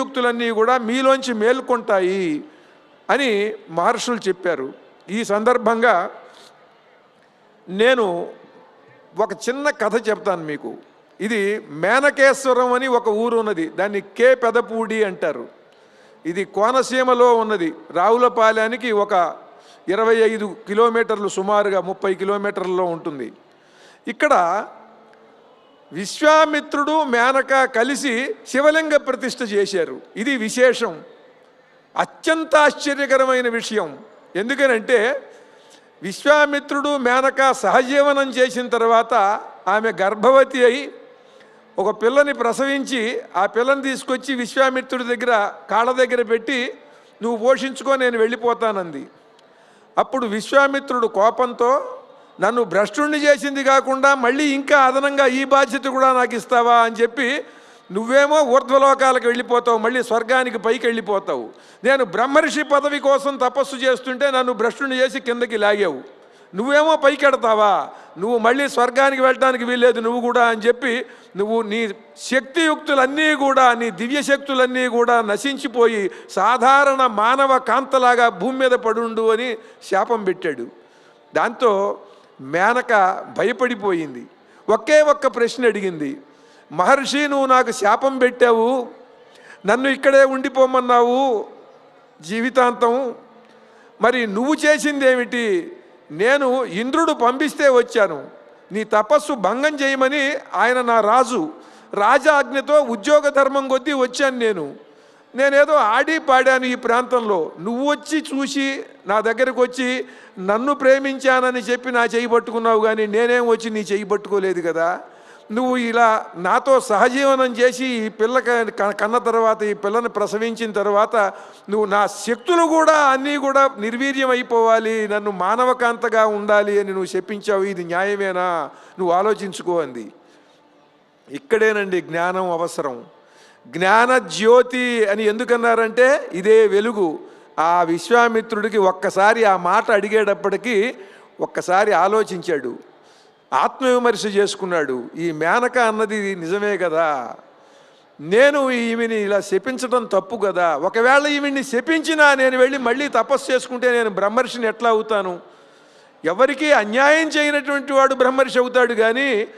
శక్తియుక్తులన్నీ కూడా మీలోంచి మేల్కొంటాయి అని మహర్షులు చెప్పారు. ఈ సందర్భంగా నేను ఒక చిన్న కథ చెప్తాను మీకు. ఇది మేనకేశ్వరం అని ఒక ఊరు ఉన్నది. దాన్ని కే పెదపూడి అంటారు. ఇది కోనసీమలో ఉన్నది. రావులపాలెనికి ఒక ఇరవై ఐదు కిలోమీటర్లు సుమారుగా ముప్పై కిలోమీటర్లలో ఉంటుంది. ఇక్కడ విశ్వామిత్రుడు మేనక కలిసి శివలింగ ప్రతిష్ఠ చేశారు. ఇది విశేషం. అత్యంత ఆశ్చర్యకరమైన విషయం. ఎందుకనంటే విశ్వామిత్రుడు మేనక సహజీవనం చేసిన తర్వాత ఆమె గర్భవతి అయి ఒక పిల్లని ప్రసవించి ఆ పిల్లని తీసుకొచ్చి విశ్వామిత్రుడి దగ్గర కాళ్ళ దగ్గర పెట్టి నువ్వు పోషించుకో నేను వెళ్ళిపోతానంది. అప్పుడు విశ్వామిత్రుడు కోపంతో నన్ను భ్రష్టుణ్ణి చేసింది కాకుండా మళ్ళీ ఇంకా అదనంగా ఈ బాధ్యత కూడా నాకు ఇస్తావా అని చెప్పి నువ్వేమో ఊర్ధ్వలోకాలకు వెళ్ళిపోతావు మళ్ళీ స్వర్గానికి పైకి వెళ్ళిపోతావు. నేను బ్రహ్మర్షి పదవి కోసం తపస్సు చేస్తుంటే నన్ను భ్రష్టుని చేసి కిందకి లాగావు. నువ్వేమో పైకెడతావా? నువ్వు మళ్ళీ స్వర్గానికి వెళ్ళడానికి వీల్లేదు నువ్వు కూడా అని చెప్పి నువ్వు నీ శక్తియుక్తులన్నీ కూడా నీ దివ్య శక్తులన్నీ కూడా నశించిపోయి సాధారణ మానవ కాంతలాగా భూమి మీద పడుండు అని శాపం పెట్టాడు. దాంతో మేనక భయపడిపోయింది. ఒకే ఒక్క ప్రశ్న అడిగింది. మహర్షి నువ్వు నాకు శాపం పెట్టావు. నన్ను ఇక్కడే ఉండిపోమన్నావు జీవితాంతం. మరి నువ్వు చేసింది ఏమిటి నేను ఇంద్రుడు పంపిస్తే వచ్చాను. నీ తపస్సు భంగం చేయమని ఆయన నా రాజు రాజాజ్ఞతో ఉద్యోగ ధర్మం కొద్దీ వచ్చాను నేను. నేనేదో ఆడి పాడాను ఈ ప్రాంతంలో. నువ్వు వచ్చి చూసి నా దగ్గరకు వచ్చి నన్ను ప్రేమించానని చెప్పి నా చేయి పట్టుకున్నావు కానీ నేనేం వచ్చి నీ చేయి పట్టుకోలేదు కదా. నువ్వు ఇలా నాతో సహజీవనం చేసి ఈ పిల్ల కన్న తర్వాత ఈ పిల్లని ప్రసవించిన తర్వాత నువ్వు నా శక్తులు కూడా అన్నీ కూడా నిర్వీర్యం అయిపోవాలి నన్ను మానవకాంతగా ఉండాలి అని నువ్వు చెప్పించావు. ఇది న్యాయమేనా? నువ్వు ఆలోచించుకో అంది. ఇక్కడేనండి జ్ఞానం అవసరం. జ్ఞాన జ్యోతి అని ఎందుకన్నారంటే ఇదే వెలుగు. ఆ విశ్వామిత్రుడికి ఒక్కసారి ఆ మాట అడిగేటప్పటికీ ఒక్కసారి ఆలోచించాడు. ఆత్మవిమర్శ చేసుకున్నాడు. ఈ మేనక అన్నది నిజమే కదా. నేను ఈమెని ఇలా శపించడం తప్పు కదా. ఒకవేళ ఈమెని శపించినా నేను వెళ్ళి మళ్ళీ తపస్సు చేసుకుంటే నేను బ్రహ్మర్షిని ఎట్లా అవుతాను? ఎవరికి అన్యాయం చేయనటువంటి వాడు బ్రహ్మర్షి అవుతాడు కానీ